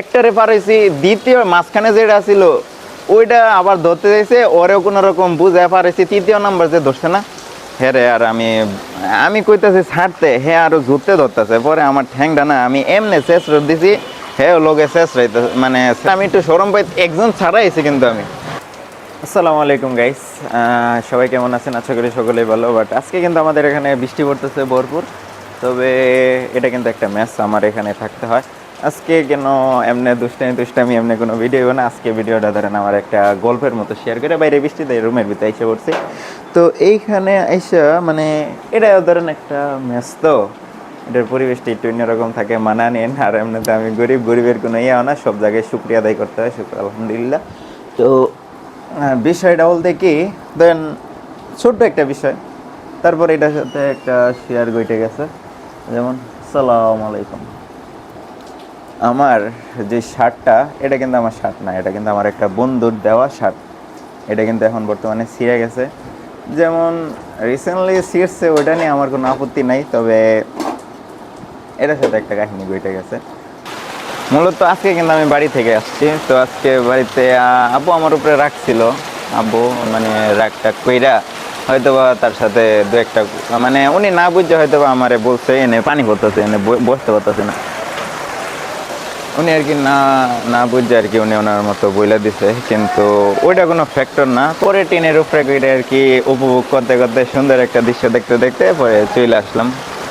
একটারে পার হয়েছি, দ্বিতীয় মাঝখানে যেটা ছিল, ওইটা আবার ধরতে চাইছে, ওরেও কোনো রকম বুঝে পার হয়েছি, তৃতীয় নাম্বার যে ধরছে না? হ্যাঁ রে, আর আমি আমি কইতাছি ছাড়তে হ্যাঁ আরও ঘুরতে ধরতেছে, পরে আমার ঠ্যাংটা না, আমি এমনি শেষ দিছি হ্যাঁ লোকে শেষ রাইতে মানে আমি একটু সরম পাই, একজন ছাড়াইছি কিন্তু আমি। আসসালামু আলাইকুম গাইস সবাই কেমন আছেন? আশা করি সকলেই ভালো বাট আজকে কিন্তু আমাদের এখানে বৃষ্টি পড়তেছে ভরপুর, তবে এটা কিন্তু একটা ম্যাচ আমার এখানে থাকতে হয়। আজকে কেন এমনি দুষ্টামি দুষ্টামি, এমনি কোনো ভিডিও না? আজকে ভিডিওটা ধরেন আমার একটা গল্পের মতো শেয়ার করে বাইরে বৃষ্টি বৃষ্টিতে রুমের ভিতরে এসে পড়ছি। তো এইখানে এসে মানে এটা ধরেন একটা ম্যাচ তো এটার পরিবেশটা একটু অন্যরকম থাকে মানা নেন। আর এমনিতে আমি গরিব, গরিবের কোনো ইয়ে না, সব জায়গায় শুক্রিয়া আদায় করতে হয়, শুক্র, আলহামদুলিল্লাহ। তো বিষয়টা বলতে কি দেন ছোট্ট একটা বিষয়। তারপর এটার সাথে একটা শেয়ার গইটে গেছে। যেমন, সালাম আলাইকুম। আমার যে শার্টটা, এটা কিন্তু আমার শার্ট না, এটা কিন্তু আমার একটা বন্ধুর দেওয়া শার্ট। এটা কিন্তু এখন বর্তমানে ছিঁড়ে গেছে। যেমন রিসেন্টলি ছিঁড়ছে ওটা নিয়ে আমার কোনো আপত্তি নাই, তবে এটার সাথে একটা কাহিনী গইটে গেছে। মূলত আজকে কিন্তু আমি বাড়ি থেকে আসছি। তো আজকে বাড়িতে আব্বু আমার উপরে রাখছিল আব্বু মানে রাগটা কইরা হয়তো বা তার সাথে দু একটা মানে উনি না বুঝছে হয়তো বা আমারে বলছে, এনে পানি পড়তেছে, এনে বসতে পারতেছে না। উনি আর কি না না বুঝছে আর কি উনি ওনার মতো বইলা দিছে, কিন্তু ওইটা কোনো ফ্যাক্টর না। পরে টিনের উপরে আর কি উপভোগ করতে করতে সুন্দর একটা দৃশ্য দেখতে দেখতে পরে চলে আসলাম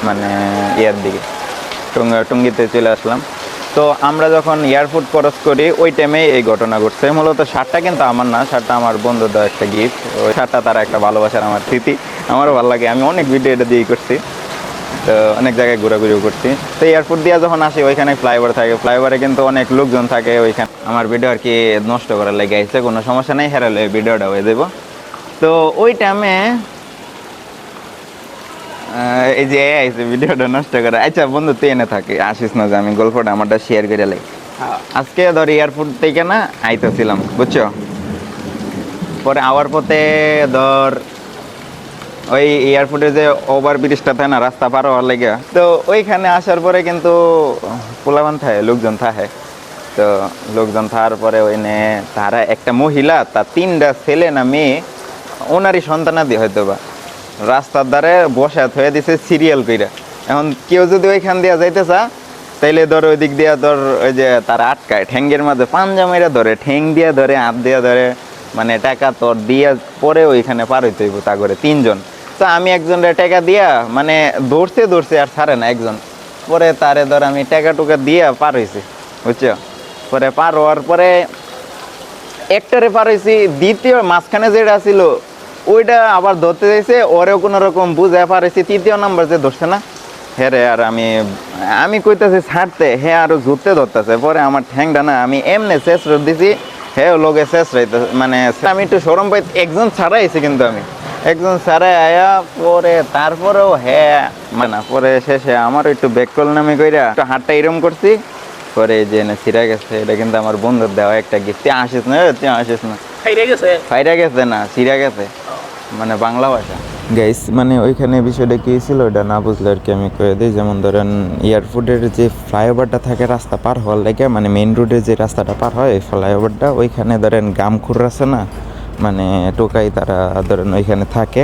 মানে ইয়ার দিকে, টুঙ্গা, টুঙ্গিতে চলে আসলাম। তো আমরা যখন এয়ারপোর্ট ক্রস করি, ওই টাইমে এই ঘটনা ঘটছে। মূলত শার্টটা কিন্তু আমার না, শার্টটা আমার বন্ধু দেওয়া একটা গিফট ওই শার্টটা তারা একটা ভালোবাসার আমার স্মৃতি। আমারও ভালো লাগে, আমি অনেক ভিডিও এটা দিয়েই করছি। তো অনেক জায়গায় ঘোরাঘুরিও করছি। তো এয়ারপোর্ট দিয়ে যখন আসি ওইখানে ফ্লাইওভার থাকে। ফ্লাইওভারে কিন্তু অনেক লোকজন থাকে ওইখানে। আমার ভিডিও আর কি নষ্ট করার লেগে আইছে কোনো সমস্যা নেই হেরালে ভিডিওটা হয়ে দেবো তো ওই টাইমে এই যে আইছে ভিডিওটা নষ্ট করে। আচ্ছা বন্ধু তুই এনে থাকে আসিস না যে আমি গল্পটা আমারটা শেয়ার করে লাই। আজকে ধর এয়ারপোর্ট থেকে না আইতেছিলাম বুঝছ? পরে আওয়ার পথে ধর ওই এয়ারপোর্টে যে ওভার ব্রিজটা থাকে না, রাস্তা পার হওয়ার লেগে। তো ওইখানে আসার পরে কিন্তু পোলাবান থাকে, লোকজন থাকে। তো লোকজন থাকার পরে ওই ওইনে তারা একটা মহিলা, তার তিনটা ছেলে না মেয়ে, ওনারই সন্তানাদি হয়তো বা রাস্তার ধারে বসা থয়ে দিছে সিরিয়াল কইরা। এখন কেউ যদি ওইখান দিয়ে যাইতে চা, তাইলে ধর ওই দিক দিয়ে ধর ওই যে তার আটকায় ঠ্যাঙ্গের মাঝে পাঞ্জা মেরে ধরে ঠ্যাং দিয়া ধরে, হাত দিয়া ধরে মানে টাকা তোর দিয়া পরে ওইখানে পার হইতে হইব তা করে তিনজন। তো আমি একজনের টাকা দিয়া মানে দৌড়ছে দৌড়ছে আর ছাড়ে না একজন। পরে তারে ধর আমি টাকা টুকা দিয়া পার হয়েছি বুঝছ? পরে পার হওয়ার পরে একটারে পার হয়েছি দ্বিতীয় মাঝখানে যেটা ছিল, ওইটা আবার ধরতে চাইছে, ওরেও কোনো রকম বুঝে পার হয়েছি তৃতীয় নাম্বার যে ধরছে না? হ্যাঁ রে, আর আমি আমি কইতাছি ছাড়তে হ্যাঁ আরও ঘুরতে ধরতেছে, পরে আমার ঠ্যাংটা না, আমি এমনি শেষ দিছি হ্যাঁ লোকে শেষ রাইতে মানে আমি একটু সরম পাই, একজন ছাড়াইছি কিন্তু আমি। একজন ছাড়াই আয়া পরে তারপরেও হ্যাঁ মানে না, পরে শেষে আমার একটু ব্যাককল নামে কইরা একটু হাতটা এরম করছি। পরে যে না ছিঁড়া গেছে এটা কিন্তু আমার বন্ধুর দেওয়া একটা গিফট তুই আসিস না তুই আসিস না। ফাইরা গেছে? না ছিঁড়া গেছে। মানে বাংলা ভাষা। গাইস মানে ওইখানে বিষয়টা কি ছিল ওটা না বুঝলে আর কি আমি কয়ে দিই। যেমন ধরেন এয়ারপোর্টের যে ফ্লাইওভারটা থাকে রাস্তা পার হওয়ার লেগে মানে মেইন রোডে যে রাস্তাটা পার হয় ফ্লাইওভারটা ওইখানে ধরেন গামখুর আছে না মানে টোকাই তারা ধরেন ওইখানে থাকে।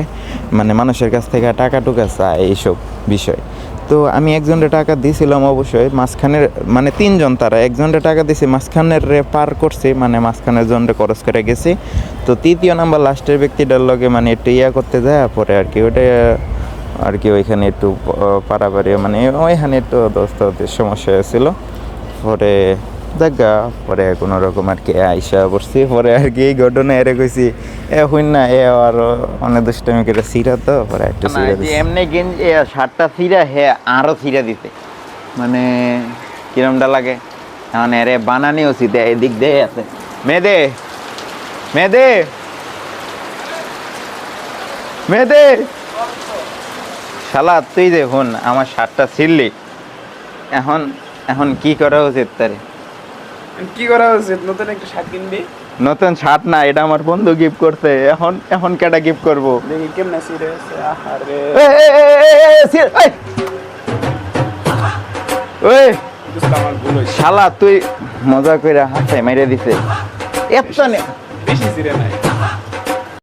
মানে মানুষের কাছ থেকে টাকা টুকা চায় এইসব বিষয়। তো আমি একজনের টাকা দিয়েছিলাম অবশ্যই, মাঝখানের মানে তিনজন তারা একজনের টাকা দিয়েছি মাঝখানের রে পার করছি মানে মাঝখানের জনরে খরচ করে গেছি। তো তৃতীয় নাম্বার লাস্টের ব্যক্তিটার লগে মানে একটু ইয়া করতে যায় পরে আর কি ওটা আর কি ওইখানে একটু পারাপারি মানে ওইখানে একটু দোস্ত সমস্যা হয়েছিল। পরে দেখা পরে কোনো রকম আর কি আইসা পড়ছি পরে আর কি এই ঘটনা এরে কইছি এ হইন না এ আর অনেক দুষ্টামি করে সিরা তো পরে একটু সিরা এমনি গেঞ্জি শার্টটা সিরা হে আরও সিরা দিতে মানে কিরমটা লাগে? মানে এরে বানানিও সিতে এদিক দিয়ে আছে। মেদে মেদে মেদে শালা তুই দেখুন আমার শার্টটা ছিড়লি। এখন এখন কি করা উচিত তারে? কি করা উচিত? নতুন একটা শার্ট কিনবি? নতুন শার্ট না এটা আমার বন্ধু গিফট করতে এখন এখন কেটা গিফট করব? দেখি কেমনে সিরিয়াস আহারে! ওই! শালা তুই মজা করে হাতে মেরে দিছে। এত বেশি সিরিয়াস নাই।